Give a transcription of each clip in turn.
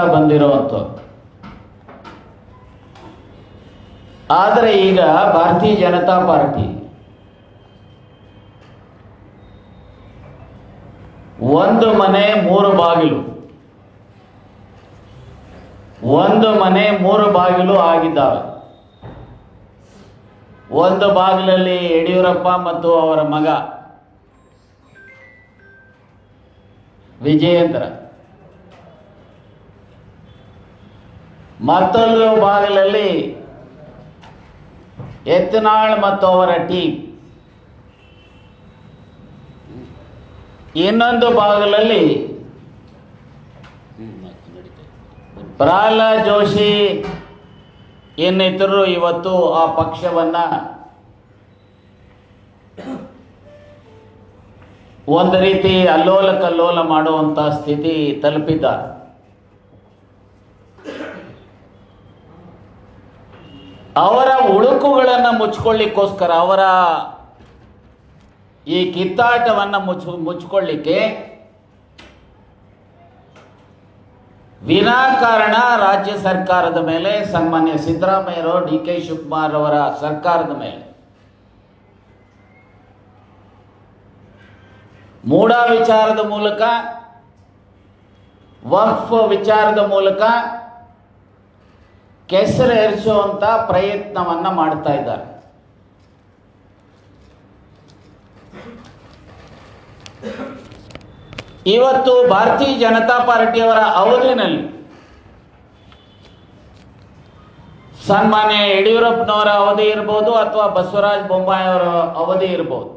ನಡೆಸ್ತಾ ಬಂದಿರುವಂಥದ್ದು ಆದರೆ ಈಗ ಭಾರತೀಯ ಜನತಾ ಪಾರ್ಟಿ ಒಂದು ಮನೆ, ಮೂರು ಬಾಗಿಲು. ಒಂದು ಮನೆ, ಮೂರು ಬಾಗಿಲು ಆಗಿದ್ದಾವೆ. ಒಂದು ಬಾಗಿಲಲ್ಲಿ ಯಡಿಯೂರಪ್ಪ ಮತ್ತು ಅವರ ಮಗ ವಿಜಯೇಂದ್ರ. ಮತ್ತೊಂದು ಭಾಗದಲ್ಲಿ ಎತ್ತನಾಳ್ ಮತ್ತು ಅವರ ಟೀಮ್. ಇನ್ನೊಂದು ಭಾಗದಲ್ಲಿ ಪ್ರಹ್ಲಾದ್ ಜೋಶಿ ಇನ್ನಿತರರು ಇವತ್ತು ಆ ಪಕ್ಷವನ್ನ ಒಂದು ರೀತಿ ಅಲ್ಲೋಲ ಕಲ್ಲೋಲ ಮಾಡುವಂತ ಸ್ಥಿತಿ ತಲುಪಿದ್ದಾರೆ. ಅವರ ಉಳುಕುಗಳನ್ನು ಮುಚ್ಕೊಳ್ಳಿಕ್ಕೋಸ್ಕರ, ಅವರ ಈ ಕಿತ್ತಾಟವನ್ನು ಮುಚ್ಚ, ಮುಚ್ಕೊಳ್ಳಿಕ್ಕೆ ವಿನಾಕಾರಣ ರಾಜ್ಯ ಸರ್ಕಾರದ ಮೇಲೆ, ಸನ್ಮಾನ್ಯ ಸಿದ್ದರಾಮಯ್ಯರವರು ಡಿ ಕೆ ಶಿವಕುಮಾರ್ ಅವರ ಸರ್ಕಾರದ ಮೇಲೆ. ಮೂಢ ವಿಚಾರದ ಮೂಲಕ, ವಕ್ಫ್ ವಿಚಾರದ ಮೂಲಕ ಕೆಸರು ಏರಿಸುವಂತ ಪ್ರಯತ್ನವನ್ನ ಮಾಡ್ತಾ ಇದ್ದಾರೆ. ಇವತ್ತು ಭಾರತೀಯ ಜನತಾ ಪಾರ್ಟಿಯವರ ಅವಧಿನಲ್ಲಿ ಸನ್ಮಾನ್ಯ ಯಡಿಯೂರಪ್ಪನವರ ಅವಧಿ ಇರ್ಬೋದು ಅಥವಾ ಬಸವರಾಜ ಬೊಮ್ಮಾಯಿ ಅವಧಿ ಇರ್ಬೋದು.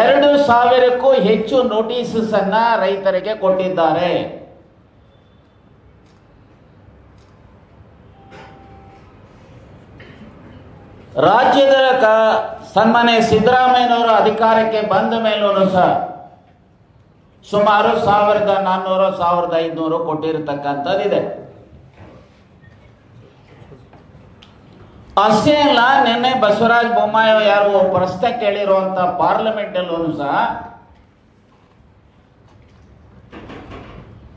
ಎರಡು ಸಾವಿರಕ್ಕೂ ಹೆಚ್ಚು ನೋಟಿಸಸ್ ಅನ್ನ ರೈತರಿಗೆ ಕೊಟ್ಟಿದ್ದಾರೆ. ರಾಜ್ಯದ ಕ ಸನ್ಮಾನ್ಯ ಸಿದ್ದರಾಮಯ್ಯನವರು ಅಧಿಕಾರಕ್ಕೆ ಬಂದ ಮೇಲೂ ಸಹ ಸುಮಾರು ಸಾವಿರದ ನಾನ್ನೂರು, ಸಾವಿರದ ಐದುನೂರು ಕೊಟ್ಟಿರತಕ್ಕಂಥದ್ದಿದೆ ಅಷ್ಟೇ ಅಲ್ಲ ನಿನ್ನೆ ಬಸವರಾಜ ಬೊಮ್ಮಾಯ ಯಾರು ಪ್ರಶ್ನೆ ಕೇಳಿರುವಂತ ಪಾರ್ಲಿಮೆಂಟ್ ಅಲ್ಲೂ ಸಹ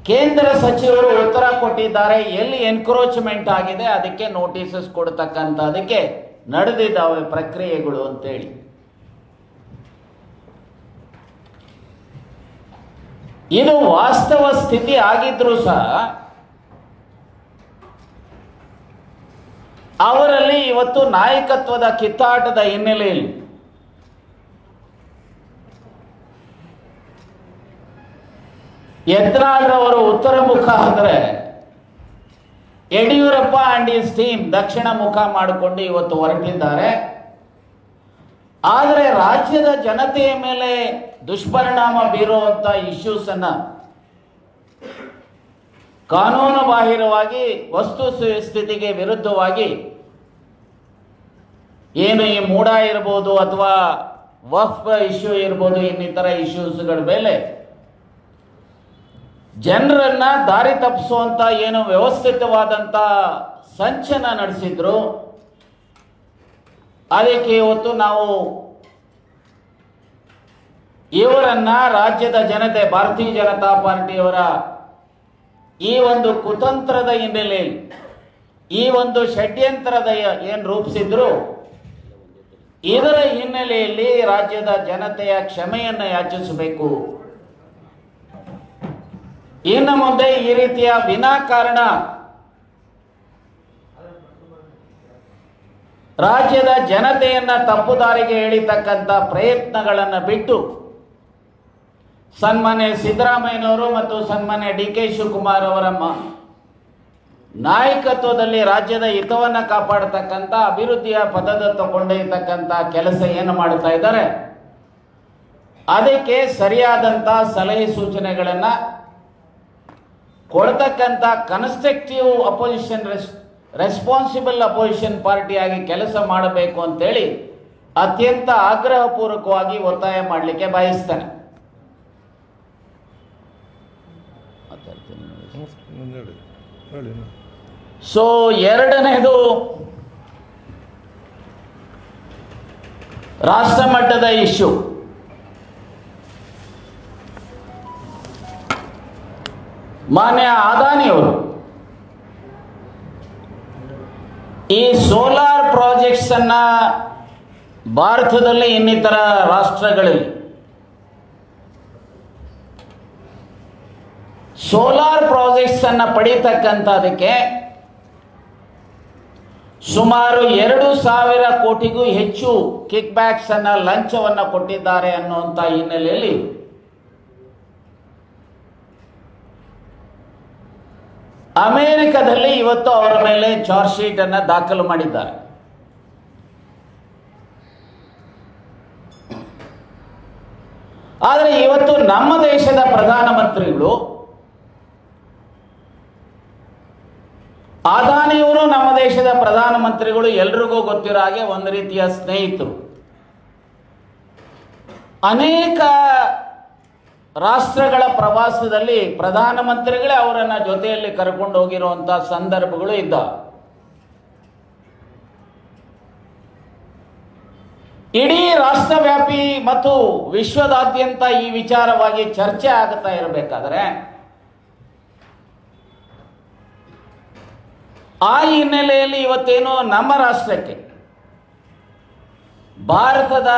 ಕೇಂದ್ರ ಸಚಿವರು ಉತ್ತರ ಕೊಟ್ಟಿದ್ದಾರೆ, ಎಲ್ಲಿ ಎನ್ಕ್ರೋಚ್ಮೆಂಟ್ ಆಗಿದೆ ಅದಕ್ಕೆ ನೋಟಿಸಸ್ ಕೊಡ್ತಕ್ಕಂಥದಕ್ಕೆ. ನಡೆದಿದ್ದಾವೆ ಪ್ರಕ್ರಿಯೆಗಳು ಅಂತೇಳಿ. ಇದು ವಾಸ್ತವ ಸ್ಥಿತಿ ಆಗಿದ್ರೂ ಸಹ ಅವರಲ್ಲಿ ಇವತ್ತು ನಾಯಕತ್ವದ ಕಿತ್ತಾಟದ ಹಿನ್ನೆಲೆಯಲ್ಲಿ ಯತ್ನಾಳ್ರವರು ಉತ್ತರ ಮುಖ ಅಂದರೆ ಯಡಿಯೂರಪ್ಪ ಆ್ಯಂಡ್ ಈಸ್ ಟೀಮ್ ದಕ್ಷಿಣ ಮುಖ ಮಾಡಿಕೊಂಡು ಇವತ್ತು ಹೊರಟಿದ್ದಾರೆ. ಆದರೆ ರಾಜ್ಯದ ಜನತೆಯ ಮೇಲೆ ದುಷ್ಪರಿಣಾಮ ಬೀರುವಂಥ ಇಶ್ಯೂಸ್ ಅನ್ನ ಕಾನೂನು ಬಾಹಿರವಾಗಿ, ವಸ್ತು ಸ್ಥಿತಿಗೆ ವಿರುದ್ಧವಾಗಿ ಏನು ಈ ಮೂಡ ಇರ್ಬೋದು ಅಥವಾ ವಫ್ ಇಶ್ಯೂ ಇರ್ಬೋದು ಇನ್ನಿತರ ಇಶ್ಯೂಸ್ಗಳ ಮೇಲೆ ಜನರನ್ನ ದಾರಿ ತಪ್ಪಿಸುವಂತ ಏನು ವ್ಯವಸ್ಥಿತವಾದಂತ ಸಂಚನ ನಡೆಸಿದ್ರು. ಅದಕ್ಕೆ ಇವತ್ತು ನಾವು ಇವರನ್ನ ರಾಜ್ಯದ ಜನತೆ, ಭಾರತೀಯ ಜನತಾ ಪಾರ್ಟಿಯವರ ಈ ಒಂದು ಕುತಂತ್ರದ ಹಿನ್ನೆಲೆಯಲ್ಲಿ, ಈ ಒಂದು ಷಡ್ಯಂತ್ರದ ಏನು ರೂಪಿಸಿದ್ರು, ಇದರ ಹಿನ್ನೆಲೆಯಲ್ಲಿ ರಾಜ್ಯದ ಜನತೆಯ ಕ್ಷಮೆಯನ್ನು ಯಾಚಿಸಬೇಕು. ಇನ್ನು ಮುಂದೆ ಈ ರೀತಿಯ ವಿನಾಕಾರಣ ರಾಜ್ಯದ ಜನತೆಯನ್ನ ತಪ್ಪು ದಾರಿಗೆ ಎಳಿತಕ್ಕಂಥ ಪ್ರಯತ್ನಗಳನ್ನು ಬಿಟ್ಟು ಸನ್ಮಾನ್ಯ ಸಿದ್ದರಾಮಯ್ಯನವರು ಮತ್ತು ಸನ್ಮಾನ್ಯ ಡಿ ಕೆ ಶಿವಕುಮಾರ್ ಅವರ ನಾಯಕತ್ವದಲ್ಲಿ ರಾಜ್ಯದ ಹಿತವನ್ನು ಕಾಪಾಡತಕ್ಕಂಥ ಅಭಿವೃದ್ಧಿಯ ಪದದ ಕೊಂಡೊಯ್ಯತಕ್ಕಂಥ ಕೆಲಸ ಏನು ಮಾಡ್ತಾ ಇದ್ದಾರೆ, ಅದಕ್ಕೆ ಸರಿಯಾದಂಥ ಸಲಹೆ ಸೂಚನೆಗಳನ್ನು ಕೊಡ್ತಕ್ಕಂಥ constructive opposition res responsible opposition ಪಾರ್ಟಿಯಾಗಿ ಕೆಲಸ ಮಾಡಬೇಕು ಅಂತೇಳಿ ಅತ್ಯಂತ ಆಗ್ರಹಪೂರ್ವಕವಾಗಿ ಒತ್ತಾಯ ಮಾಡಲಿಕ್ಕೆ ಬಯಸ್ತಾನೆ. ಸೊ ಎರಡನೇದು ರಾಷ್ಟ್ರ ಮಟ್ಟದ ಇಶ್ಯೂ ಮಾನ್ಯ ಅದಾನಿಯವರು. ಈ ಸೋಲಾರ್ ಪ್ರಾಜೆಕ್ಟ್ಸ್ ಅನ್ನ ಭಾರತದಲ್ಲಿ ಇನ್ನಿತರ ರಾಷ್ಟ್ರಗಳಲ್ಲಿ. ಸೋಲಾರ್ ಪ್ರಾಜೆಕ್ಟ್ಸ್ ಅನ್ನ ಪಡೀತಕ್ಕಂಥದಕ್ಕೆ ಸುಮಾರು ಎರಡು ಸಾವಿರ ಕೋಟಿಗೂ ಹೆಚ್ಚು ಕಿಕ್ ಬ್ಯಾಕ್ಸ್ ಅನ್ನ ಲಂಚವನ್ನ ಕೊಟ್ಟಿದ್ದಾರೆ ಅನ್ನುವಂಥ ಹಿನ್ನೆಲೆಯಲ್ಲಿ ಅಮೆರಿಕದಲ್ಲಿ ಇವತ್ತು ಅವರ ಮೇಲೆ ಚಾರ್ಜ್ ಶೀಟ್ ಅನ್ನ ದಾಖಲು ಮಾಡಿದ್ದಾರೆ. ಆದರೆ ಇವತ್ತು ನಮ್ಮ ದೇಶದ ಪ್ರಧಾನಮಂತ್ರಿಗಳು ಅದಾನಿಯವರು ನಮ್ಮ ದೇಶದ ಪ್ರಧಾನಮಂತ್ರಿಗಳು ಎಲ್ರಿಗೂ ಗೊತ್ತಿರೋ ಹಾಗೆ ಒಂದು ರೀತಿಯ ಸ್ನೇಹಿತರು. ಅನೇಕ ರಾಷ್ಟ್ರಗಳ ಪ್ರವಾಸದಲ್ಲಿ ಪ್ರಧಾನಮಂತ್ರಿಗಳೇ ಅವರನ್ನ ಜೊತೆಯಲ್ಲಿ ಕರ್ಕೊಂಡು ಹೋಗಿರುವಂತಹ ಸಂದರ್ಭಗಳು ಇದ್ದಾವೆ ಇಡೀ ರಾಷ್ಟ್ರವ್ಯಾಪಿ ಮತ್ತು ವಿಶ್ವದಾದ್ಯಂತ ಈ ವಿಚಾರವಾಗಿ ಚರ್ಚೆ ಆಗ್ತಾ ಇರಬೇಕಾದ್ರೆ, ಆ ಹಿನ್ನೆಲೆಯಲ್ಲಿ ಇವತ್ತೇನು ನಮ್ಮ ರಾಷ್ಟ್ರಕ್ಕೆ, ಭಾರತದ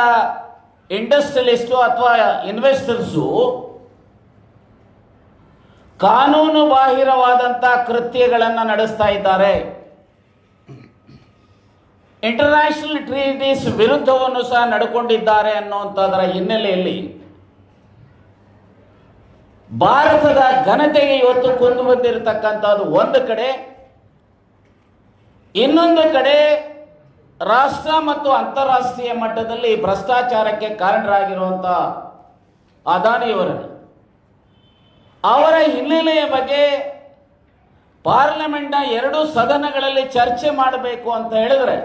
ಇಂಡಸ್ಟ್ರಿಯಲಿಸ್ಟು ಅಥವಾ ಇನ್ವೆಸ್ಟರ್ಸು ಕಾನೂನು ಬಾಹಿರವಾದಂಥ ಕೃತ್ಯಗಳನ್ನು ನಡೆಸ್ತಾ ಇದ್ದಾರೆ. ಇಂಟರ್ನ್ಯಾಷನಲ್ ಟ್ರೀಟೀಸ್ ವಿರುದ್ಧವನ್ನು ಸಹ ನಡ್ಕೊಂಡಿದ್ದಾರೆ ಅನ್ನುವಂಥದ್ರ ಹಿನ್ನೆಲೆಯಲ್ಲಿ ಭಾರತದ ಘನತೆಗೆ ಇವತ್ತು ಕುಂದು ಬಂದಿರತಕ್ಕಂಥದ್ದು ಒಂದು ಕಡೆ. ಇನ್ನೊಂದು ಕಡೆ ರಾಷ್ಟ್ರ ಮತ್ತು ಅಂತಾರಾಷ್ಟ್ರೀಯ ಮಟ್ಟದಲ್ಲಿ ಭ್ರಷ್ಟಾಚಾರಕ್ಕೆ ಕಾರಣರಾಗಿರುವಂಥ ಅದಾನಿಯವರನ್ನು ಅವರ. ಹಿನ್ನೆಲೆಯ ಬಗ್ಗೆ ಪಾರ್ಲಿಮೆಂಟ್ನ ಎರಡು ಸದನಗಳಲ್ಲಿ ಚರ್ಚೆ ಮಾಡಬೇಕು ಅಂತ ಹೇಳಿದ್ರೆ,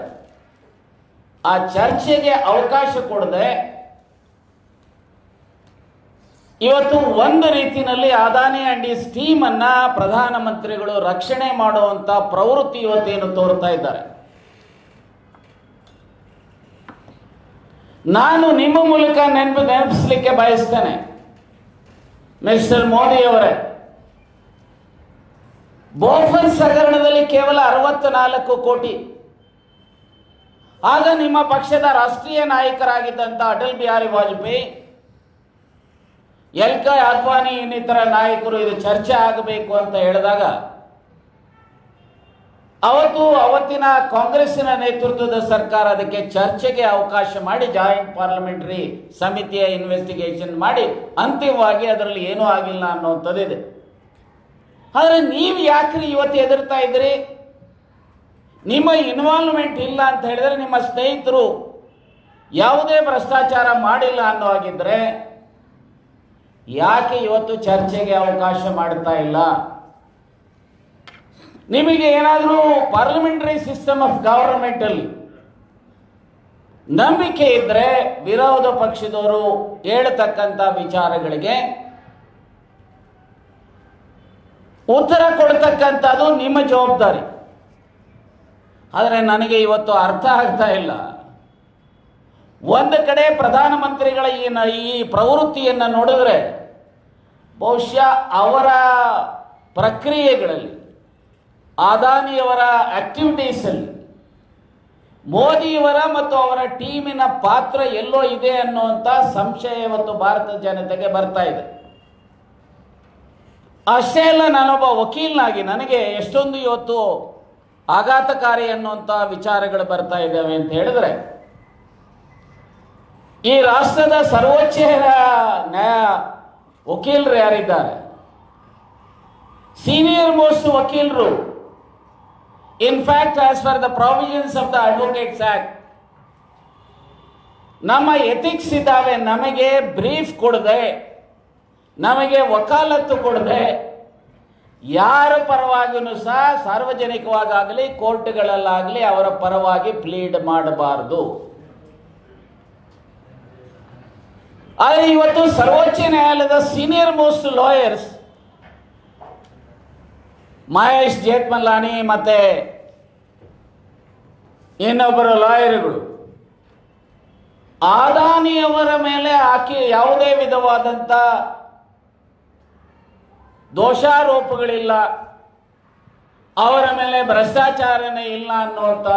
ಆ ಚರ್ಚೆಗೆ ಅವಕಾಶ ಕೊಡದೆ ಇವತ್ತು ಒಂದು ರೀತಿಯಲ್ಲಿ ಅದಾನಿ ಅಂಡ್ ಈ ಪ್ರಧಾನಮಂತ್ರಿಗಳು ರಕ್ಷಣೆ ಮಾಡುವಂತ ಪ್ರವೃತ್ತಿ ಇವತ್ತೇನು ತೋರ್ತಾ ಇದ್ದಾರೆ. ನಾನು ನಿಮ್ಮ ಮೂಲಕ ನೆನಪು ನೆನಪಿಸ್ಲಿಕ್ಕೆ ಬಯಸ್ತೇನೆ. ಮಿಸ್ಟರ್ ಮೋದಿ ಅವರೇ ಬೋಫರ್ಸ್ ಹಗರಣದಲ್ಲಿ ಕೇವಲ ಅರವತ್ನಾಲ್ಕು ಕೋಟಿ. ಆಗ ನಿಮ್ಮ ಪಕ್ಷದ ರಾಷ್ಟ್ರೀಯ ನಾಯಕರಾಗಿದ್ದಂಥ ಅಟಲ್ ಬಿಹಾರಿ ವಾಜಪೇಯಿ, ಎಲ್ ಕೆ ಅದ್ವಾನಿ ಇನ್ನಿತರ ನಾಯಕರು ಇದು ಚರ್ಚೆ ಆಗಬೇಕು ಅಂತ ಹೇಳಿದಾಗ ಅವತ್ತು ಅವತ್ತಿನ ಕಾಂಗ್ರೆಸ್ಸಿನ ನೇತೃತ್ವದ ಸರ್ಕಾರ ಅದಕ್ಕೆ ಚರ್ಚೆಗೆ ಅವಕಾಶ ಮಾಡಿ, ಜಾಯಿಂಟ್ ಪಾರ್ಲಿಮೆಂಟರಿ ಸಮಿತಿಯ ಇನ್ವೆಸ್ಟಿಗೇಷನ್ ಮಾಡಿ, ಅಂತಿಮವಾಗಿ ಅದರಲ್ಲಿ ಏನೂ ಆಗಿಲ್ಲ ಅನ್ನುವಂಥದ್ದಿದೆ. ಆದರೆ ನೀವು ಯಾಕ್ರಿ ಇವತ್ತು ಎದುರ್ತಾ ಇದ್ದೀರಿ? ನಿಮ್ಮ ಇನ್ವಾಲ್ವ್ಮೆಂಟ್ ಇಲ್ಲ ಅಂತ ಹೇಳಿದ್ರೆ ನಿಮ್ಮ ಸ್ನೇಹಿತರು ಯಾವುದೇ ಭ್ರಷ್ಟಾಚಾರ ಮಾಡಿಲ್ಲ ಅನ್ನೋ ಹಾಗಿದ್ರೆ ಯಾಕೆ ಇವತ್ತು ಚರ್ಚೆಗೆ ಅವಕಾಶ ಮಾಡ್ತಾ ಇಲ್ಲ? ನಿಮಗೆ ಏನಾದರೂ ಪಾರ್ಲಿಮೆಂಟರಿ ಸಿಸ್ಟಮ್ ಆಫ್ ಗವರ್ಮೆಂಟ್ ಅಲ್ಲಿ ನಂಬಿಕೆ ಇದ್ರೆ ವಿರೋಧ ಪಕ್ಷದವರು ಹೇಳ್ತಕ್ಕಂಥ ವಿಚಾರಗಳಿಗೆ ಉತ್ತರ ಕೊಡ್ತಕ್ಕಂಥದ್ದು ನಿಮ್ಮ ಜವಾಬ್ದಾರಿ. ಆದರೆ ನನಗೆ ಇವತ್ತು ಅರ್ಥ ಆಗ್ತಾ ಇಲ್ಲ. ಒಂದು ಕಡೆ ಪ್ರಧಾನಮಂತ್ರಿಗಳ ಈ ಈ ಪ್ರವೃತ್ತಿಯನ್ನು ನೋಡಿದ್ರೆ ಬಹುಶಃ ಅವರ ಪ್ರಕ್ರಿಯೆಗಳಲ್ಲಿ ಅದಾನಿಯವರ ಆಕ್ಟಿವಿಟೀಸಲ್ಲಿ ಮೋದಿಯವರ ಮತ್ತು ಅವರ ಟೀಮಿನ ಪಾತ್ರ ಎಲ್ಲೋ ಇದೆ ಅನ್ನುವಂಥ ಸಂಶಯ ಇವತ್ತು ಭಾರತ ಜನತೆಗೆ ಬರ್ತಾ ಇದೆ. ಅಷ್ಟೇ ಅಲ್ಲ, ನಾನೊಬ್ಬ ವಕೀಲನಾಗಿ ನನಗೆ ಎಷ್ಟೊಂದು ಇವತ್ತು ಆಘಾತಕಾರಿ ಅನ್ನುವಂತ ವಿಚಾರಗಳು ಬರ್ತಾ ಇದ್ದಾವೆ ಅಂತ ಹೇಳಿದ್ರೆ, ಈ ರಾಷ್ಟ್ರದ ಸರ್ವೋಚ್ಚ ನ್ಯಾಯ ವಕೀಲರು ಯಾರಿದ್ದಾರೆ? ಸೀನಿಯರ್ ಮೋಸ್ಟ್ ವಕೀಲರು in fact as far the provisions of the Advocates act ನಮ್ಮ ಎಥಿಕ್ಸ್ ಇದ್ದಾವೆ, ನಮಗೆ ಬ್ರೀಫ್ ಕೊಡದೆ, ನಮಗೆ ವಕಾಲತ್ತು ಕೊಡದೆ, ಯಾರ ಪರವಾಗಿಯೂ ಸಹ ಸಾರ್ವಜನಿಕವಾಗಲಿ ಕೋರ್ಟ್ಗಳಲ್ಲಾಗಲಿ ಅವರ ಪರವಾಗಿ ಪ್ಲೀಡ್ ಮಾಡಬಾರದು. ಆದರೆ ಇವತ್ತು ಸರ್ವೋಚ್ಚ ನ್ಯಾಯಾಲಯದ senior most lawyers Mahesh Jethmalani ಮತ್ತೆ ಇನ್ನೊಬ್ಬರು ಲಾಯರ್ಗಳು. ಆದಾನಿಯವರ ಮೇಲೆ ಆಕೆ ಯಾವುದೇ ವಿಧವಾದಂಥ ದೋಷಾರೋಪಗಳಿಲ್ಲ. ಅವರ ಮೇಲೆ ಭ್ರಷ್ಟಾಚಾರನೇ ಇಲ್ಲ ಅನ್ನುವಂಥ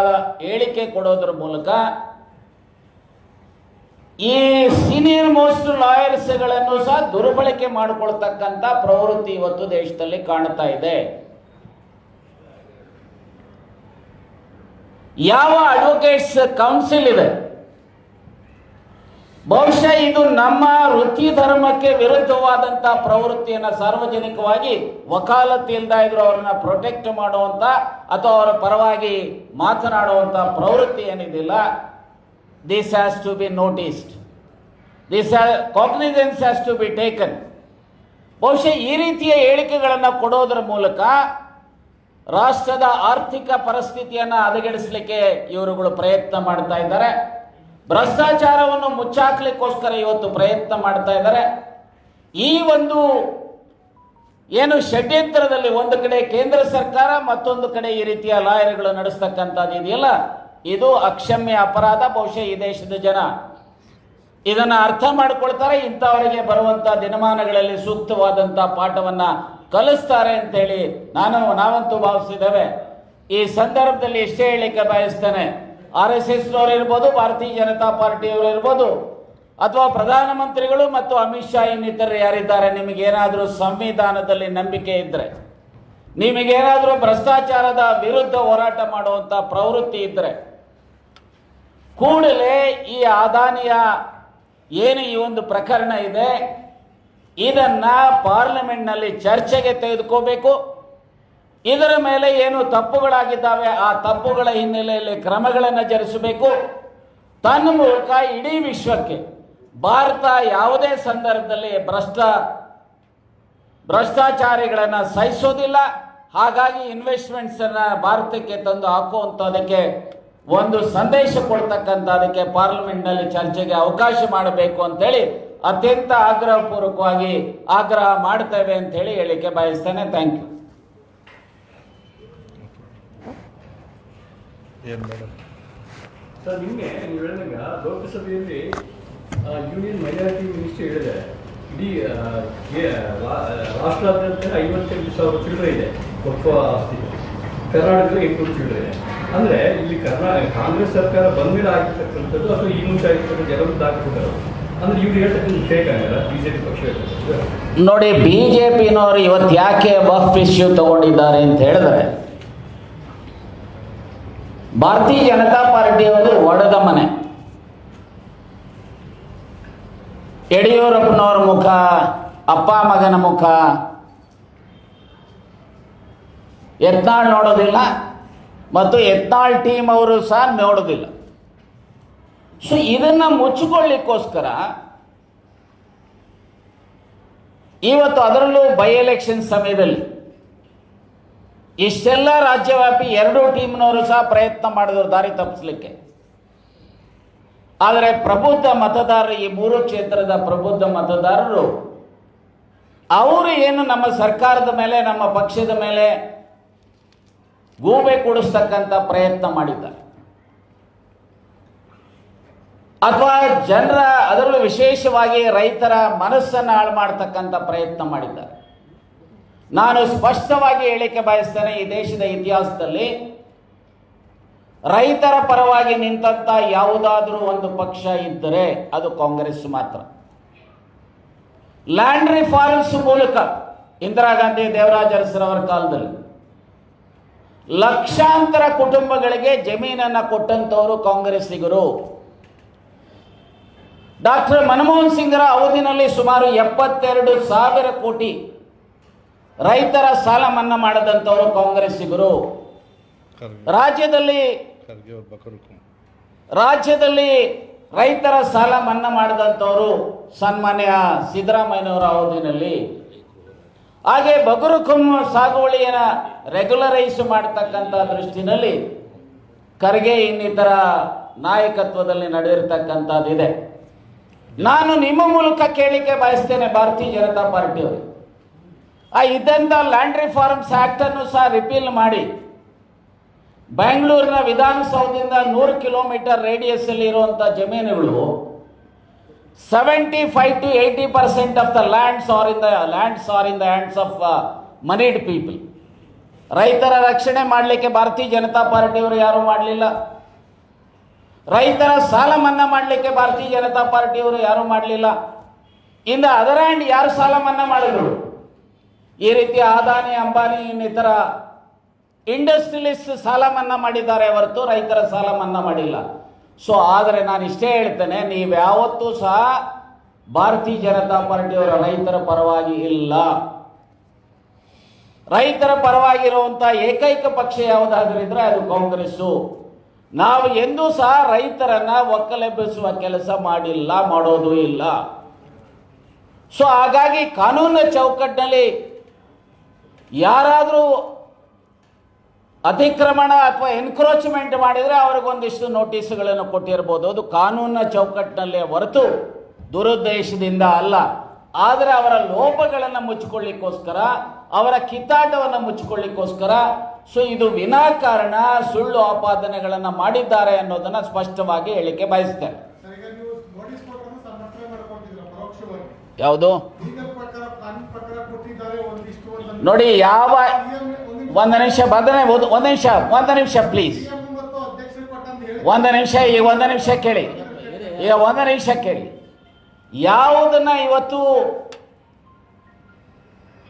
ಹೇಳಿಕೆ ಕೊಡೋದ್ರ ಮೂಲಕ ಈ ಸೀನಿಯರ್ ಮೋಸ್ಟ್ ಲಾಯರ್ಸ್ಗಳನ್ನು ಸಹ ದುರ್ಬಳಕೆ ಮಾಡಿಕೊಳ್ತಕ್ಕಂಥ ಪ್ರವೃತ್ತಿ ಇವತ್ತು ದೇಶದಲ್ಲಿ ಕಾಣ್ತಾ ಇದೆ. ಯಾವ ಅಡ್ವೊಕೇಟ್ಸ್ ಕೌನ್ಸಿಲ್ ಇದೆ? ಬಹುಶಃ ಇದು ನಮ್ಮ ವೃತ್ತಿ ಧರ್ಮಕ್ಕೆ ವಿರುದ್ಧವಾದಂತ ಪ್ರವೃತ್ತಿಯನ್ನು ಸಾರ್ವಜನಿಕವಾಗಿ ವಕಾಲತ್ ಇದ್ರು ಅವ್ರನ್ನ ಪ್ರೊಟೆಕ್ಟ್ ಮಾಡುವಂತ ಅಥವಾ ಅವರ ಪರವಾಗಿ ಮಾತನಾಡುವಂತ ಪ್ರವೃತ್ತಿ ಏನಿದಿಲ್ಲ this has to be noticed this cognizance has to be taken ಬಹುಶಃ ಈ ರೀತಿಯ ಹೇಳಿಕೆಗಳನ್ನು ಕೊಡೋದ್ರ ಮೂಲಕ ರಾಷ್ಟ್ರದ ಆರ್ಥಿಕ ಪರಿಸ್ಥಿತಿಯನ್ನು ಹದಗೆಡಿಸಲಿಕ್ಕೆ ಇವರುಗಳು ಪ್ರಯತ್ನ ಮಾಡ್ತಾ ಇದ್ದಾರೆ. ಭ್ರಷ್ಟಾಚಾರವನ್ನು ಮುಚ್ಚಾಕ್ಲಿಕ್ಕೋಸ್ಕರ ಇವತ್ತು ಪ್ರಯತ್ನ ಮಾಡ್ತಾ ಇದ್ದಾರೆ. ಈ ಒಂದು ಏನು ಷಡ್ಯಂತ್ರದಲ್ಲಿ ಒಂದು ಕಡೆ ಕೇಂದ್ರ ಸರ್ಕಾರ, ಮತ್ತೊಂದು ಕಡೆ ಈ ರೀತಿಯ ಲಾಯರ್ಗಳು ನಡೆಸ್ತಕ್ಕಂಥದ್ದು ಇದೆಯಲ್ಲ? ಇದು ಅಕ್ಷಮ್ಯ ಅಪರಾಧ, ಬಹುಶಃ ಈ ದೇಶದ ಜನ ಇದನ್ನ ಅರ್ಥ ಮಾಡ್ಕೊಳ್ತಾರೆ. ಇಂಥವರಿಗೆ ಬರುವಂತ ದಿನಮಾನಗಳಲ್ಲಿ ಸೂಕ್ತವಾದಂತ ಪಾಠವನ್ನ ಕಲಿಸ್ತಾರೆ ಅಂತೇಳಿ ನಾನು ನಾವಂತೂ ಭಾವಿಸಿದ್ದೇವೆ. ಈ ಸಂದರ್ಭದಲ್ಲಿ ಎಷ್ಟೇ ಹೇಳಿಕೆ ಬಯಸ್ತೇನೆ, ಆರ್ ಎಸ್ ಎಸ್ ಇರ್ಬೋದು, ಭಾರತೀಯ ಜನತಾ ಪಾರ್ಟಿಯವರು ಇರ್ಬೋದು, ಅಥವಾ ಪ್ರಧಾನಮಂತ್ರಿಗಳು ಮತ್ತು ಅಮಿತ್ ಶಾ ಇನ್ನಿತರರು ಯಾರಿದ್ದಾರೆ, ನಿಮಗೇನಾದರೂ ಸಂವಿಧಾನದಲ್ಲಿ ನಂಬಿಕೆ ಇದ್ದರೆ ನಿಮಗೇನಾದರೂ ಭ್ರಷ್ಟಾಚಾರದ ವಿರುದ್ಧ ಹೋರಾಟ ಮಾಡುವಂತ ಪ್ರವೃತ್ತಿ ಇದ್ದರೆ ಕೂಡಲೇ ಈ ಆದಾನಿಯ ಏನು ಈ ಒಂದು ಪ್ರಕರಣ ಇದೆ ಇದನ್ನ ಪಾರ್ಲಿಮೆಂಟ್ನಲ್ಲಿ ಚರ್ಚೆಗೆ ತೆಗೆದುಕೋಬೇಕು. ಇದರ ಮೇಲೆ ಏನು ತಪ್ಪುಗಳಾಗಿದ್ದಾವೆ, ಆ ತಪ್ಪುಗಳ ಹಿನ್ನೆಲೆಯಲ್ಲಿ ಕ್ರಮಗಳನ್ನು ಜರಿಸಬೇಕು. ತನ್ನ ಮೂಲಕ ಇಡೀ ವಿಶ್ವಕ್ಕೆ ಭಾರತ ಯಾವುದೇ ಸಂದರ್ಭದಲ್ಲಿ ಭ್ರಷ್ಟ, ಭ್ರಷ್ಟಾಚಾರಿಗಳನ್ನು ಸಹಿಸೋದಿಲ್ಲ. ಹಾಗಾಗಿ ಇನ್ವೆಸ್ಟ್ಮೆಂಟ್ಸ್ ಅನ್ನ ಭಾರತಕ್ಕೆ ತಂದು ಹಾಕುವಂಥದಕ್ಕೆ ಒಂದು ಸಂದೇಶ ಕೊಡ್ತಕ್ಕಂಥ ಅದಕ್ಕೆ ಪಾರ್ಲಿಮೆಂಟ್ನಲ್ಲಿ ಚರ್ಚೆಗೆ ಅವಕಾಶ ಮಾಡಬೇಕು ಅಂತೇಳಿ ಅತ್ಯಂತ ಆಗ್ರಹಪೂರ್ವಕವಾಗಿ ಆಗ್ರಹ ಮಾಡ್ತೇವೆ ಅಂತ ಹೇಳಿ ಹೇಳಿಕೆ ಬಯಸ್ತೇನೆ. ಥ್ಯಾಂಕ್ ಯು ಸರ್ ನಿಮಗೆ ನೀವು ಹೇಳಿದಂಗ ಲೋಕಸಭೆಯಲ್ಲಿ ಆ, ಯೂನಿಯನ್ ಮೈನಾರಿಟಿ ಮಿನಿಸ್ಟರ್ ಹೇಳಿದೆ. ಇಡೀ ರಾಷ್ಟ್ರಾದ್ಯಂತ ಐವತ್ತೆಂಟು ಸಾವಿರ ಚಿಲ್ಲರೆ ಇದೆ. ಒಪ್ಪ ಆಸ್ತಿ. ಕರ್ನಾಟಕದಲ್ಲಿ ಎಂಟುನೂರು ಚಿಲ್ಲರೆ ಇದೆ. ಅಂದ್ರೆ ಇಲ್ಲಿ ಕರ್ನಾ ಕಾಂಗ್ರೆಸ್ ಸರ್ಕಾರ ಬಂದ್ಮೇಲೆ ಆಗಿರ್ತಕ್ಕಂಥದ್ದು ಅಥವಾ ಈ ಮುಂಚೆ ಆಗಿರ್ತಕ್ಕಂಥ ಜನರು ಹಾಕಿಬಿಟ್ಟರು ನೋಡಿ ಬಿ ಜೆ ಪಿನವರು ಇವತ್ತು ಯಾಕೆ ಬಫ್ ಇಶ್ಯೂ ತಗೊಂಡಿದ್ದಾರೆ ಅಂತ ಹೇಳಿದ್ರೆ, ಭಾರತೀಯ ಜನತಾ ಪಾರ್ಟಿಯವರು ಒಡೆದ ಮನೆ. ಯಡಿಯೂರಪ್ಪನವ್ರ ಮುಖ, ಅಪ್ಪ ಮಗನ ಮುಖ, ಯತ್ನಾಳ್ ನೋಡೋದಿಲ್ಲ, ಮತ್ತು ಯತ್ನಾಳ್ ಟೀಮ್ ಅವರು ಸಹ ನೋಡೋದಿಲ್ಲ. ಸೊ ಇದನ್ನು ಮುಚ್ಚಿಕೊಳ್ಳಿಕ್ಕೋಸ್ಕರ ಇವತ್ತು ಅದರಲ್ಲೂ ಬೈ ಎಲೆಕ್ಷನ್ ಸಮಯದಲ್ಲಿ ಇಷ್ಟೆಲ್ಲ ರಾಜ್ಯವ್ಯಾಪಿ ಎರಡೂ ಟೀಮ್ನವರು ಸಹ ಪ್ರಯತ್ನ ಮಾಡಿದ್ರು ದಾರಿ ತಪ್ಪಿಸ್ಲಿಕ್ಕೆ. ಆದರೆ ಪ್ರಬುದ್ಧ ಮತದಾರರು ಈ ಮೂರು ಕ್ಷೇತ್ರದ ಪ್ರಬುದ್ಧ ಮತದಾರರು, ಅವರು ಏನು ನಮ್ಮ ಸರ್ಕಾರದ ಮೇಲೆ, ನಮ್ಮ ಪಕ್ಷದ ಮೇಲೆ ಗೂಬೆ ಕೊಡಿಸ್ತಕ್ಕಂಥ ಪ್ರಯತ್ನ ಮಾಡಿದ್ದಾರೆ. ಅಥವಾ ಜನರ ಅದರಲ್ಲೂ ವಿಶೇಷವಾಗಿ ರೈತರ ಮನಸ್ಸನ್ನು ಹಾಳು ಮಾಡ್ತಕ್ಕಂಥ ಪ್ರಯತ್ನ ಮಾಡಿದ್ದಾರೆ. ನಾನು ಸ್ಪಷ್ಟವಾಗಿ ಹೇಳಿಕೆ ಬಯಸ್ತೇನೆ, ಈ ದೇಶದ ಇತಿಹಾಸದಲ್ಲಿ ರೈತರ ಪರವಾಗಿ ನಿಂತಂತ ಯಾವುದಾದರೂ ಒಂದು ಪಕ್ಷ ಇದ್ದರೆ ಅದು ಕಾಂಗ್ರೆಸ್ ಮಾತ್ರ. ಲ್ಯಾಂಡ್ ರಿಫಾರ್ಮ್ಸ್ ಮೂಲಕ ಇಂದಿರಾ ಗಾಂಧಿ ದೇವರಾಜ ಅರಸರವರ ಕಾಲದಲ್ಲಿ ಲಕ್ಷಾಂತರ ಕುಟುಂಬಗಳಿಗೆ ಜಮೀನನ್ನು ಕೊಟ್ಟಂತವರು ಕಾಂಗ್ರೆಸ್ಸಿಗರು. ಡಾಕ್ಟರ್ ಮನಮೋಹನ್ ಸಿಂಗ್ರ ಅವಧಿನಲ್ಲಿ ಸುಮಾರು ಎಪ್ಪತ್ತೆರಡು ಸಾವಿರ ಕೋಟಿ ರೈತರ ಸಾಲ ಮನ್ನಾ ಮಾಡದಂತವರು ಕಾಂಗ್ರೆಸ್ಸಿಗರು. ರಾಜ್ಯದಲ್ಲಿ ರಾಜ್ಯದಲ್ಲಿ ರೈತರ ಸಾಲ ಮನ್ನಾ ಮಾಡಿದಂಥವರು ಸನ್ಮಾನ್ಯ ಸಿದ್ದರಾಮಯ್ಯನವರ ಅವಧಿನಲ್ಲಿ. ಹಾಗೆ ಬಗುರುಕುಂ ಸಾಗುವಳಿಯನ್ನ ರೆಗ್ಯುಲರೈಸ್ ಮಾಡತಕ್ಕಂತ ದೃಷ್ಟಿನಲ್ಲಿ ಖರ್ಗೆ ಇನ್ನಿತರ ನಾಯಕತ್ವದಲ್ಲಿ ನಡೆದಿರ್ತಕ್ಕಂಥದ್ದಿದೆ. ನಾನು ನಿಮ್ಮ ಮೂಲಕ ಕೇಳಿಕೆ ಬಯಸ್ತೇನೆ ಭಾರತೀಯ ಜನತಾ ಪಾರ್ಟಿಯವರು. ಆ ಇದ್ದಂಥ ಲ್ಯಾಂಡ್ ರಿಫಾರ್ಮ್ಸ್ ಆಕ್ಟ್ ಅನ್ನು ಸಹ ರಿಪೀಲ್ ಮಾಡಿ. ಬೆಂಗಳೂರಿನ ವಿಧಾನಸೌಧದಿಂದ ನೂರು ಕಿಲೋಮೀಟರ್ ರೇಡಿಯಸ್ ಅಲ್ಲಿ ಇರುವಂಥ ಜಮೀನುಗಳು seventy five to eighty percent of the lands are in the lands are in the hands of moneyed people ರೈತರ ರಕ್ಷಣೆ ಮಾಡಲಿಕ್ಕೆ ಭಾರತೀಯ ಜನತಾ ಪಾರ್ಟಿಯವರು ಯಾರು ಮಾಡಲಿಲ್ಲ. ರೈತರ ಸಾಲ ಮನ್ನಾ ಮಾಡಲಿಕ್ಕೆ ಭಾರತೀಯ ಜನತಾ ಪಾರ್ಟಿಯವರು ಯಾರು ಮಾಡಲಿಲ್ಲ. ಇಂದ ಅದರ ಹ್ಯಾಂಡ್ ಯಾರು ಸಾಲ ಮನ್ನಾ ಮಾಡಿದ್ರು? ಈ ರೀತಿ ಅದಾನಿ ಅಂಬಾನಿ ಇನ್ನಿತರ ಇಂಡಸ್ಟ್ರಿಯಲಿಸ್ಟ್ ಸಾಲ ಮನ್ನಾ ಮಾಡಿದ್ದಾರೆ ಹೊರತು ರೈತರ ಸಾಲ ಮನ್ನಾ ಮಾಡಿಲ್ಲ. ಸೊ ಆದರೆ ನಾನು ಇಷ್ಟೇ ಹೇಳ್ತೇನೆ ನೀವು ಯಾವತ್ತೂ ಸಹ ಭಾರತೀಯ ಜನತಾ ಪಾರ್ಟಿಯವರ ರೈತರ ಪರವಾಗಿ ಇಲ್ಲ. ರೈತರ ಪರವಾಗಿರುವಂಥ ಏಕೈಕ ಪಕ್ಷ ಯಾವುದಾದ್ರೂ ಇದ್ರೆ ಅದು ಕಾಂಗ್ರೆಸ್ಸು. ನಾವು ಎಂದೂ ಸಹ ರೈತರನ್ನ ಒಕ್ಕಲೆಬ್ಬಿಸುವ ಕೆಲಸ ಮಾಡಿಲ್ಲ, ಮಾಡೋದು ಇಲ್ಲ. ಸೊ ಹಾಗಾಗಿ ಕಾನೂನಿನ ಚೌಕಟ್ಟಿನಲ್ಲಿ ಯಾರಾದರೂ ಅತಿಕ್ರಮಣ ಅಥವಾ ಎನ್ಕ್ರೋಚ್ಮೆಂಟ್ ಮಾಡಿದರೆ ಅವ್ರಿಗೊಂದಿಷ್ಟು ನೋಟಿಸ್ಗಳನ್ನು ಕೊಟ್ಟಿರ್ಬೋದು. ಅದು ಕಾನೂನಿನ ಚೌಕಟ್ಟಿನಲ್ಲೇ ಹೊರತು ದುರುದ್ದೇಶದಿಂದ ಅಲ್ಲ. ಆದರೆ ಅವರ ಲೋಪಗಳನ್ನು ಮುಚ್ಚಿಕೊಳ್ಳಿಕ್ಕೋಸ್ಕರ ಅವರ ಕಿತ್ತಾಟವನ್ನು ಮುಚ್ಚಿಕೊಳ್ಳಿಕ್ಕೋಸ್ಕರ ಸೊ ಇದು ವಿನಾಕಾರಣ ಸುಳ್ಳು ಆಪಾದನೆಗಳನ್ನು ಮಾಡಿದ್ದಾರೆ ಅನ್ನೋದನ್ನು ಸ್ಪಷ್ಟವಾಗಿ ಹೇಳಿಕೆ ಬಯಸ್ತೇನೆ. ಯಾವುದು? ನೋಡಿ ಯಾವ ಒಂದು ನಿಮಿಷ ಬದನೆ ಒಂದು ಒಂದು ನಿಮಿಷ ಒಂದು ನಿಮಿಷ ಪ್ಲೀಸ್ ಒಂದು ನಿಮಿಷ ಈ ಒಂದು ನಿಮಿಷ ಕೇಳಿ. ಈಗ ಒಂದು ನಿಮಿಷ ಕೇಳಿ. ಯಾವುದನ್ನ ಇವತ್ತು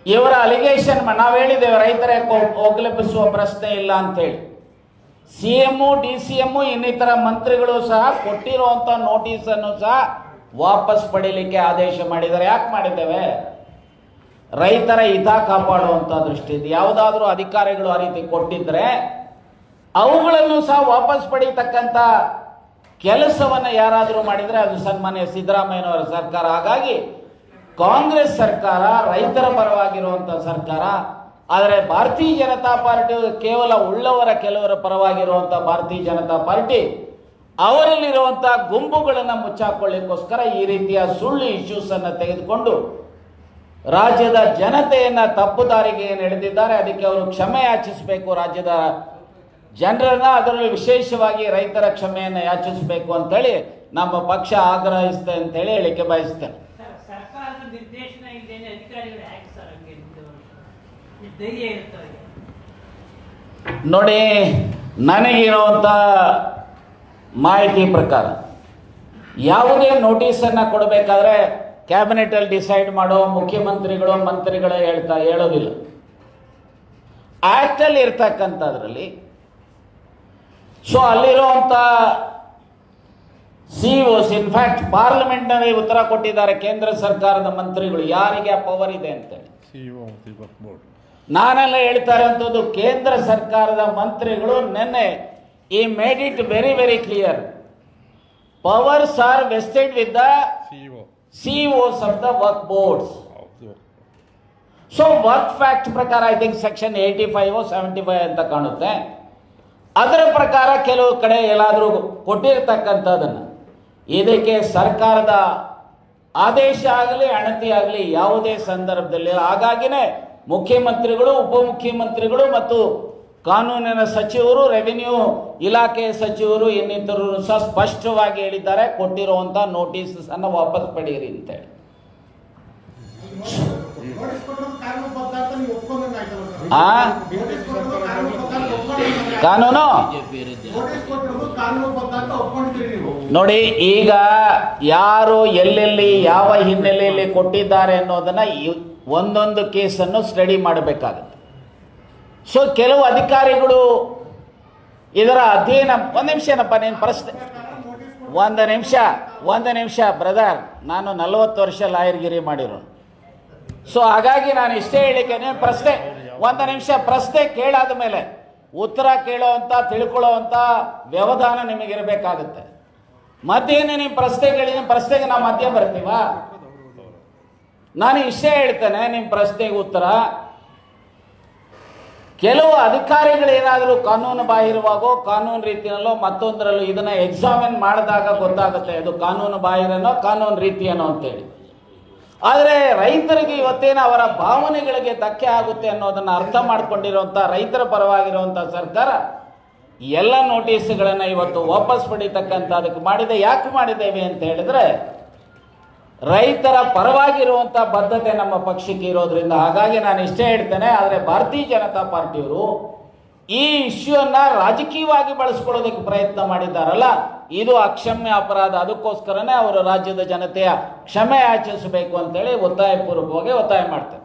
ಇವರ ಅಲಿಗೇಷನ್ ನಾವು ಹೇಳಿದ್ದೇವೆ, ರೈತರ ಒಗ್ಲೆಬ್ಬಿಸುವ ಪ್ರಶ್ನೆ ಇಲ್ಲ ಅಂತೇಳಿ. C M D C M ಇನ್ನಿತರ ಮಂತ್ರಿಗಳು ಸಹ ಕೊಟ್ಟಿರುವಂಥ ನೋಟಿಸನ್ನು ಸಹ ವಾಪಸ್ ಪಡೀಲಿಕ್ಕೆ ಆದೇಶ ಮಾಡಿದ್ದಾರೆ. ಯಾಕೆ ಮಾಡಿದ್ದೇವೆ? ರೈತರ ಹಿತ ಕಾಪಾಡುವಂಥ ದೃಷ್ಟಿಯಿಂದ ಯಾವುದಾದ್ರೂ ಅಧಿಕಾರಿಗಳು ಆ ರೀತಿ ಕೊಟ್ಟಿದ್ರೆ ಅವುಗಳನ್ನು ಸಹ ವಾಪಸ್ ಪಡೀತಕ್ಕಂಥ ಕೆಲಸವನ್ನು ಯಾರಾದರೂ ಮಾಡಿದರೆ ಅದು ಸನ್ಮಾನ್ಯ ಸಿದ್ದರಾಮಯ್ಯನವರ ಸರ್ಕಾರ. ಹಾಗಾಗಿ ಕಾಂಗ್ರೆಸ್ ಸರ್ಕಾರ ರೈತರ ಪರವಾಗಿರುವಂಥ ಸರ್ಕಾರ, ಆದರೆ ಭಾರತೀಯ ಜನತಾ ಪಾರ್ಟಿ ಕೇವಲ ಉಳ್ಳವರ ಕೆಲವರ ಪರವಾಗಿರುವಂಥ ಭಾರತೀಯ ಜನತಾ ಪಾರ್ಟಿ. ಅವರಲ್ಲಿರುವಂಥ ಗುಂಪುಗಳನ್ನು ಮುಚ್ಚಾಕೊಳ್ಳಿಕ್ಕೋಸ್ಕರ ಈ ರೀತಿಯ ಸುಳ್ಳು ಇಶ್ಯೂಸನ್ನು ತೆಗೆದುಕೊಂಡು ರಾಜ್ಯದ ಜನತೆಯನ್ನು ತಪ್ಪು ದಾರಿಗೆ ಏನು ಎಳೆದಿದ್ದಾರೆ, ಅದಕ್ಕೆ ಅವರು ಕ್ಷಮೆ ಯಾಚಿಸಬೇಕು, ರಾಜ್ಯದ ಜನರನ್ನ ಅದರಲ್ಲಿ ವಿಶೇಷವಾಗಿ ರೈತರ ಕ್ಷಮೆಯನ್ನು ಯಾಚಿಸಬೇಕು ಅಂತೇಳಿ ನಮ್ಮ ಪಕ್ಷ ಆಗ್ರಹಿಸ್ತೇವೆ ಅಂತೇಳಿ ಹೇಳಿಕೆ ಬಯಸ್ತೇನೆ. ನಿರ್ದೇಶನ ಇಲ್ಲದೇನೆ ಅಧಿಕಾರಿಗಳು ಹೇಗೆ ಸರ್ ಹಂಗೆ ಧೈರ್ಯ ಇರುತ್ತೆ ನೋಡಿ ನನಗಿರುವಂಥ ಮಾಹಿತಿ ಪ್ರಕಾರ ಯಾವುದೇ ನೋಟಿಸನ್ನು ಕೊಡಬೇಕಾದ್ರೆ ಕ್ಯಾಬಿನೆಟಲ್ಲಿ ಡಿಸೈಡ್ ಮಾಡೋ ಮುಖ್ಯಮಂತ್ರಿಗಳು, ಮಂತ್ರಿಗಳು ಹೇಳ್ತಾ ಹೇಳೋದಿಲ್ಲ. ಆ್ಯಕ್ಟಲ್ಲಿ ಇರ್ತಕ್ಕಂಥದ್ರಲ್ಲಿ ಸೊ ಅಲ್ಲಿರುವಂಥ ಸಿ ಓಸ್ ಇನ್ಫ್ಯಾಕ್ಟ್ ಪಾರ್ಲಿಮೆಂಟ್ನಲ್ಲಿ ಉತ್ತರ ಕೊಟ್ಟಿದ್ದಾರೆ ಕೇಂದ್ರ ಸರ್ಕಾರದ ಮಂತ್ರಿಗಳು. ಯಾರಿಗೆ ಆ ಪವರ್ ಇದೆ ಅಂತೇಳಿ ಬೋರ್ಡ್ ನಾನೆಲ್ಲ ಹೇಳ್ತಾರೆ ಅಂತದ್ದು ಕೇಂದ್ರ ಸರ್ಕಾರದ ಮಂತ್ರಿಗಳು ನಿನ್ನೆ ಈ made it very very clear powers are vested with the CEO CEOs of the work boards so work fact ಪ್ರಕಾರ I think section eighty five seventy five ಅಂತ ಕಾಣುತ್ತೆ. ಅದರ ಪ್ರಕಾರ ಕೆಲವು ಕಡೆ ಎಲ್ಲಾದರೂ ಕೊಟ್ಟಿರ್ತಕ್ಕಂಥದ್ದನ್ನು. ಇದಕ್ಕೆ ಸರ್ಕಾರದ ಆದೇಶ ಆಗಲಿ ಅಣತಿ ಆಗಲಿ ಯಾವುದೇ ಸಂದರ್ಭದಲ್ಲಿ. ಹಾಗಾಗಿನೇ ಮುಖ್ಯಮಂತ್ರಿಗಳು ಉಪಮುಖ್ಯಮಂತ್ರಿಗಳು ಮತ್ತು ಕಾನೂನಿನ ಸಚಿವರು ರೆವಿನ್ಯೂ ಇಲಾಖೆಯ ಸಚಿವರು ಇನ್ನಿತರರು ಸಹ ಸ್ಪಷ್ಟವಾಗಿ ಹೇಳಿದ್ದಾರೆ. ಕೊಟ್ಟಿರುವಂಥ ನೋಟಿಸಸ್ ಅನ್ನು ವಾಪಸ್ ಪಡೆಯಿರಿ ಅಂತೇಳಿ. ಅಂತ ಹೇಳಿ ಕಾನೂನು ನೋಡಿ, ಈಗ ಯಾರು ಎಲ್ಲೆಲ್ಲಿ, ಯಾವ ಹಿನ್ನೆಲೆಯಲ್ಲಿ ಕೊಟ್ಟಿದ್ದಾರೆ ಅನ್ನೋದನ್ನ ಒಂದೊಂದು ಕೇಸನ್ನು ಸ್ಟಡಿ ಮಾಡಬೇಕಾಗುತ್ತೆ. ಸೊ ಕೆಲವು ಅಧಿಕಾರಿಗಳು ಇದರ ಅಧ್ಯಯನ, ಒಂದು ನಿಮಿಷನಪ್ಪ ನೀನು ಪ್ರಶ್ನೆ ಒಂದು ನಿಮಿಷ ಒಂದು ನಿಮಿಷ ಬ್ರದರ್ ನಾನು ನಲವತ್ತು ವರ್ಷ ಲಾಯರ್ಗಿರಿ ಮಾಡಿರೋನು. ಸೊ ಹಾಗಾಗಿ ನಾನು ಇಷ್ಟೇ ಹೇಳಿಕೆ ಪ್ರಶ್ನೆ ಒಂದು ನಿಮಿಷ ಪ್ರಶ್ನೆ ಕೇಳಾದ ಮೇಲೆ ಉತ್ತರ ಕೇಳೋವಂಥ ತಿಳ್ಕೊಳ್ಳೋವಂಥ ವ್ಯವಧಾನ ನಿಮಗಿರಬೇಕಾಗುತ್ತೆ. ಮತ್ತೇನು ನಿಮ್ಮ ಪ್ರಶ್ನೆ ಕೇಳಿ ನಿಮ್ಮ ಪ್ರಶ್ನೆಗೆ ನಾವು ಮಧ್ಯ ಬರ್ತೀವಾ? ನಾನು ಇಷ್ಟೇ ಹೇಳ್ತೇನೆ ನಿಮ್ಮ ಪ್ರಶ್ನೆಗೆ ಉತ್ತರ. ಕೆಲವು ಅಧಿಕಾರಿಗಳು ಏನಾದರೂ ಕಾನೂನು ಬಾಹಿರವಾಗೋ, ಕಾನೂನು ರೀತಿಯಲ್ಲೋ ಮತ್ತೊಂದರಲ್ಲೂ ಇದನ್ನ ಎಕ್ಸಾಮಿನ್ ಮಾಡಿದಾಗ ಗೊತ್ತಾಗುತ್ತೆ, ಅದು ಕಾನೂನು ಬಾಹಿರನೋ, ಕಾನೂನು ರೀತಿಯನೋ ಅಂತೇಳಿ. ಆದರೆ ರೈತರಿಗೆ ಇವತ್ತೇನು ಅವರ ಭಾವನೆಗಳಿಗೆ ಧಕ್ಕೆ ಆಗುತ್ತೆ ಅನ್ನೋದನ್ನು ಅರ್ಥ ಮಾಡಿಕೊಂಡಿರುವಂಥ ರೈತರ ಪರವಾಗಿರುವಂಥ ಸರ್ಕಾರ ಎಲ್ಲ ನೋಟಿಸ್ಗಳನ್ನು ಇವತ್ತು ವಾಪಸ್ ಪಡಿತಕ್ಕಂಥ ಅದಕ್ಕೆ ಮಾಡಿದೆ, ಯಾಕೆ ಮಾಡಿದ್ದೇವೆ ಅಂತ ಹೇಳಿದ್ರೆ ರೈತರ ಪರವಾಗಿರುವಂಥ ಬದ್ಧತೆ ನಮ್ಮ ಪಕ್ಷಕ್ಕೆ ಇರೋದ್ರಿಂದ. ಹಾಗಾಗಿ ನಾನು ಇಷ್ಟೇ ಹೇಳ್ತೇನೆ, ಆದರೆ ಭಾರತೀಯ ಜನತಾ ಪಾರ್ಟಿಯವರು ಈ ಇಶ್ಯೂಯನ್ನ ರಾಜಕೀಯವಾಗಿ ಬಳಸ್ಕೊಳ್ಳೋದಕ್ಕೆ ಪ್ರಯತ್ನ ಮಾಡಿದ್ದಾರಲ್ಲ ಇದು ಅಕ್ಷಮ್ಯ ಅಪರಾಧ. ಅದಕ್ಕೋಸ್ಕರನೇ ಅವರು ರಾಜ್ಯದ ಜನತೆಯ ಕ್ಷಮೆ ಆಚರಿಸಬೇಕು ಅಂತೇಳಿ ಒತ್ತಾಯಪೂರ್ವಕವಾಗಿ ಒತ್ತಾಯ ಮಾಡ್ತಾರೆ.